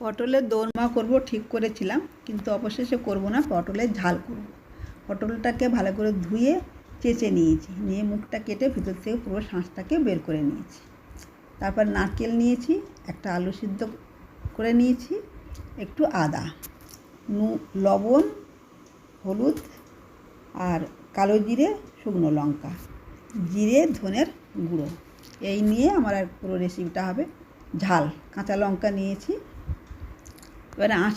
পটলের দোরমা করব, ঠিক করেছিলাম, কিন্তু অবশেষে করব না, পটলের ঝাল করব। পটলটাকে ভালো করে ধুয়ে চেঁচে নিয়েছি, নিয়ে মুখটা কেটে ভিতর থেকে পুরো শাঁসটাকে বের করে নিয়েছি। তারপর নারকেল নিয়েছি, একটা আলু সিদ্ধ করে নিয়েছি, একটু আদা, নু, লবণ, হলুদ আর কালো জিরে, শুকনো লঙ্কা, জিরে, ধনের গুঁড়ো। এই নিয়ে আমার পুরো রেসিপিটা হবে ঝাল। কাঁচা লঙ্কা নিয়েছি এবারে আঁচ,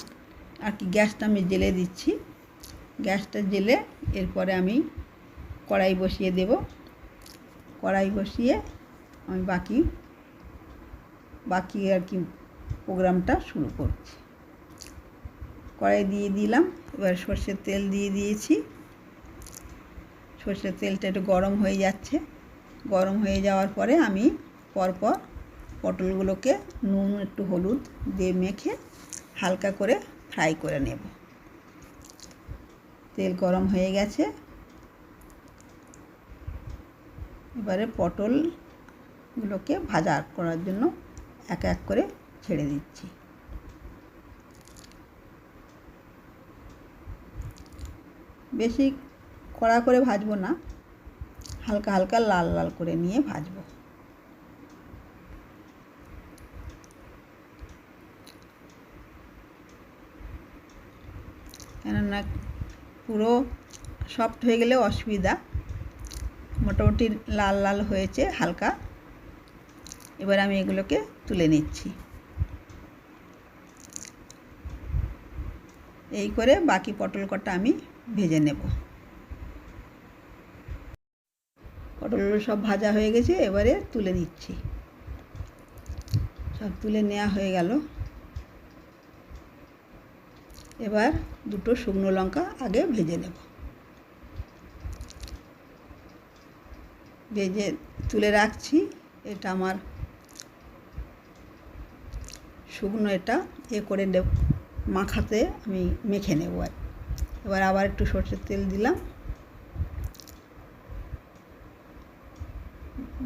আর কি, গ্যাসটা আমি জেলে দিচ্ছি। গ্যাসটা জেলে এরপরে আমি কড়াই বসিয়ে দেব। কড়াই বসিয়ে আমি বাকি বাকি আর কি প্রোগ্রামটা শুরু করছি। কড়াই দিয়ে দিলাম, এবার সর্ষের তেল দিয়ে দিয়েছি। সর্ষের তেলটা একটু গরম হয়ে যাচ্ছে। গরম হয়ে যাওয়ার পরে আমি পরপর পটলগুলোকে নুন, একটু হলুদ দিয়ে মেখে হালকা করে ফ্রাই করে নেব। তেল গরম হয়ে গেছে। এবারে পটলগুলোকে ভাজা করার জন্য এক এক করে ছেড়ে দিচ্ছি। বেশি কড়া করে ভাজবো না, হালকা হালকা লাল লাল করে নিয়ে ভাজবো। কেননা পুরো সফট হয়ে গেলে অসুবিধা। মোটামুটি লাল লাল হয়েছে, হালকা। এবার আমি এগুলোকে তুলে নিচ্ছি। এই করে বাকি পটল কটা আমি ভেজে নেব। পটলগুলো সব ভাজা হয়ে গেছে, এবারে তুলে নিচ্ছি। সব তুলে নেওয়া হয়ে গেল। এবার দুটো শুকনো লঙ্কা আগে ভেজে নেব। ভেজে তুলে রাখছি, এটা আমার শুকনো, এটা এ করে নেব, মাখাতে আমি মেখে নেব। আর এবার আবার একটু সর্ষের তেল দিলাম।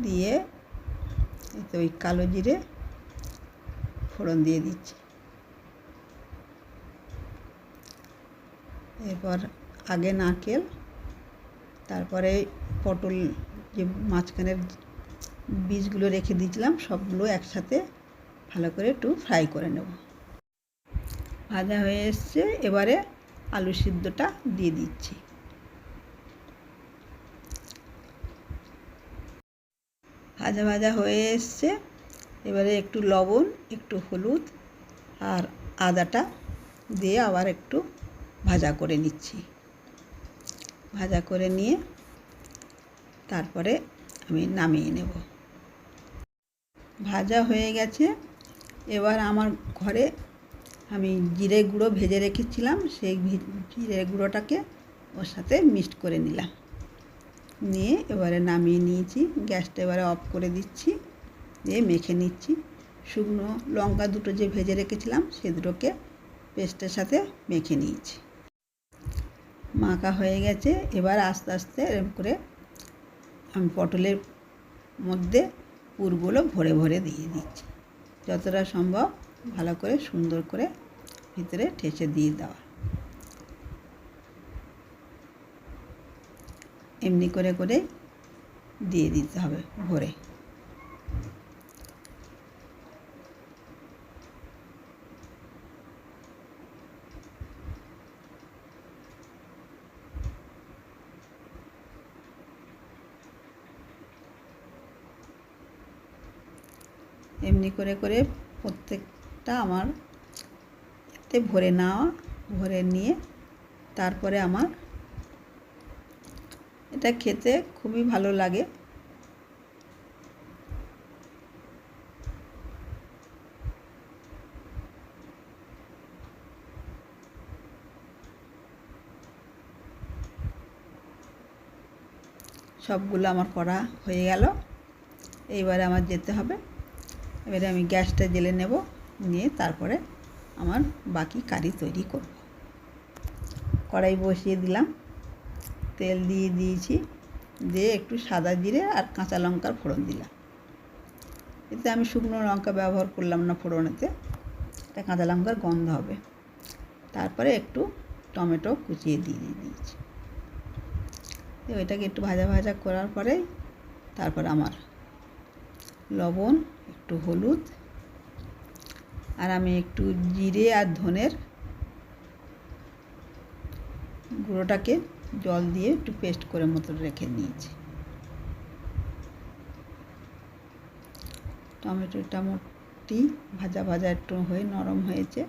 দিয়ে ওই কালো জিরে ফোড়ন দিয়ে দিচ্ছি। এরপর আগে নারকেল, তারপরে পটল যে মাঝখানের বীজগুলো রেখে দিয়েছিলাম, সবগুলো একসাথে ভালো করে একটু ফ্রাই করে নেব। ভাজা হয়ে এসছে, এবারে আলু সিদ্ধটা দিয়ে দিচ্ছি। ভাজা ভাজা হয়ে এসছে, এবারে একটু লবণ, একটু হলুদ আর আদাটা দিয়ে আবার একটু ভাজা করে নিচ্ছি। ভাজা করে নিয়ে তারপরে আমি নামিয়ে নেব। ভাজা হয়ে গেছে। এবার আমার ঘরে আমি জিরে গুঁড়ো ভেজে রেখেছিলাম, সেই জিরে গুঁড়োটাকে ওর সাথে মিক্সড করে নিলাম। নিয়ে এবারে নামিয়ে নিয়েছি, গ্যাসটা এবারে অফ করে দিচ্ছি, দিয়ে মেখে নিচ্ছি। শুকনো লঙ্কা দুটো যে ভেজে রেখেছিলাম, সে দুটোকে পেস্টের সাথে মেখে নিয়েছি। মাখা হয়ে গেছে। এবার আস্তে আস্তে এরকম করে আমি পটলের মধ্যে পুরগুলো ভরে ভরে দিয়ে দিচ্ছি। যতটা সম্ভব ভালো করে সুন্দর করে ভিতরে ঠেসে দিয়ে দেওয়া। এমনি করে করে দিয়ে দিতে হবে ভরে। এমনি করে করে প্রত্যেকটা আমার এতে ভরে নেওয়া, ভরে নিয়ে তারপরে আমার এটা খেতে খুবই ভালো লাগে। সবগুলো আমার করা হয়ে গেল। এইবারে আমার যেতে হবে। এবারে আমি গ্যাসটা জেলে নেব, নিয়ে তারপরে আমার বাকি কারি তৈরি করব। কড়াই বসিয়ে দিলাম, তেল দিয়ে দিয়েছি, দিয়ে একটু সাদা জিরে আর কাঁচা লঙ্কার ফোড়ন দিলাম। এতে আমি শুকনো লঙ্কা ব্যবহার করলাম না ফোড়নেতে, এটা কাঁচা লঙ্কার গন্ধ হবে। তারপরে একটু টমেটো কুচিয়ে দিয়ে দিয়ে দিয়েছি ওইটাকে একটু ভাজা ভাজা করার পরে তারপর আমার লবণ, একটু হলুদ, আর আমি একটু জিরে আর ধনের গুঁড়োটাকে জল দিয়ে একটু পেস্ট করে মতো রেখে নিয়েছি টমেটো মোটি, ভাজা ভাজা একটু হয়ে, নরম হয়েছে।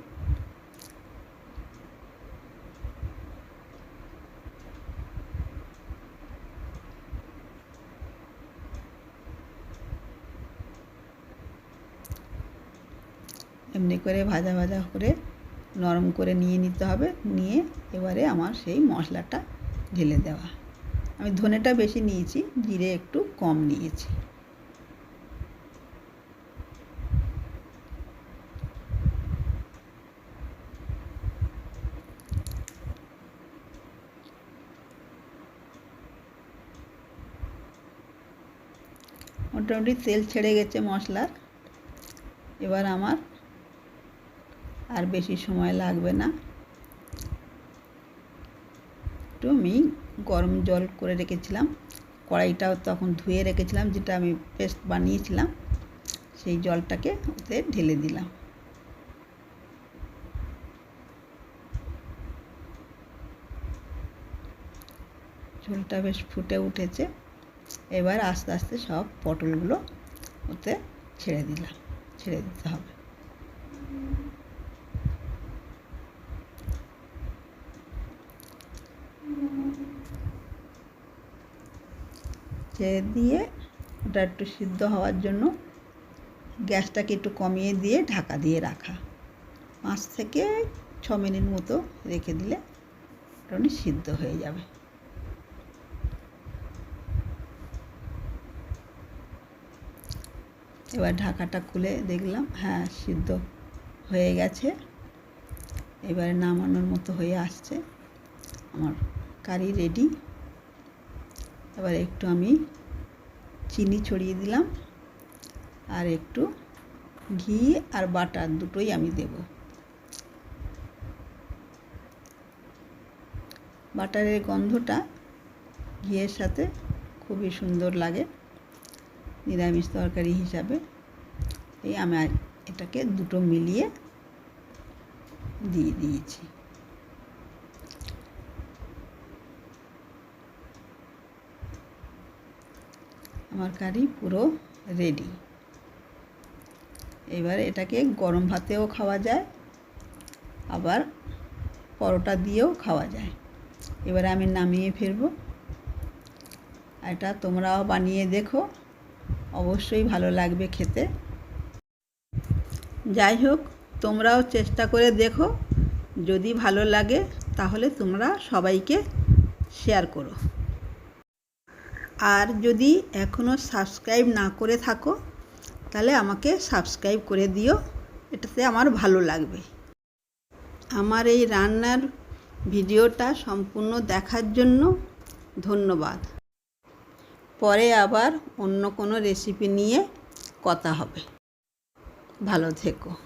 এমনি করে ভাজা ভাজা করে নরম করে নিয়ে নিতে হবে। নিয়ে এবারে আমার সেই মশলাটা ঢেলে দেওয়া। আমি ধনেটা বেশি নিয়েছি, জিরে একটু কম নিয়েছি। মোটামুটি তেল ছেড়ে গেছে মশলার। এবার আমার আর বেশি সময় লাগবে না। একটু আমি গরম জল করে রেখেছিলাম। কড়াইটাও তখন ধুয়ে রেখেছিলাম, যেটা আমি পেস্ট বানিয়েছিলাম। সেই জলটাকে ওতে ঢেলে দিলাম। ঝোলটা বেশ ফুটে উঠেছে। এবার আস্তে আস্তে সব পটলগুলো ওতে ছেড়ে দিলাম, ছেড়ে দিতে হবে। ছেড়ে দিয়ে ওটা একটু সিদ্ধ হওয়ার জন্য গ্যাসটাকে একটু কমিয়ে দিয়ে ঢাকা দিয়ে রাখা। পাঁচ থেকে ছ মিনিট মতো রেখে দিলে মোটামুটি সিদ্ধ হয়ে যাবে। এবার ঢাকাটা খুলে দেখলাম হ্যাঁ সিদ্ধ হয়ে গেছে। এবারে নামানোর মতো হয়ে আসছে। আমার কারি রেডি। এবার একটু আমি চিনি ছড়িয়ে দিলাম আর একটু ঘি আর বাটার দুটোই আমি দেব। বাটারের গন্ধটা ঘিয়ের সাথে খুবই সুন্দর লাগে, নিরামিষ তরকারি হিসাবে। এই আমি এটাকে দুটো মিলিয়ে দিয়ে দিয়েছি। আমার কারি পুরো রেডি এবার এটাকে গরম ভাতেও খাওয়া যায়, আবার পরোটা দিয়েও খাওয়া যায়। এবারে আমি নামিয়ে ফেলব। এটা তোমরাও বানিয়ে দেখো, অবশ্যই ভালো লাগবে খেতে। যাই হোক, তোমরাও চেষ্টা করে দেখো, যদি ভালো লাগে তাহলে তোমরা সবাইকে শেয়ার করো। আর যদি এখনও সাবস্ক্রাইব না করে থাকো, তাহলে আমাকে সাবস্ক্রাইব করে দিও। এটাতে আমার ভালো লাগবে। আমার এই রান্নার ভিডিওটা সম্পূর্ণ দেখার জন্য ধন্যবাদ। পরে আবার অন্য কোনো রেসিপি নিয়ে কথা হবে। ভালো থেকো।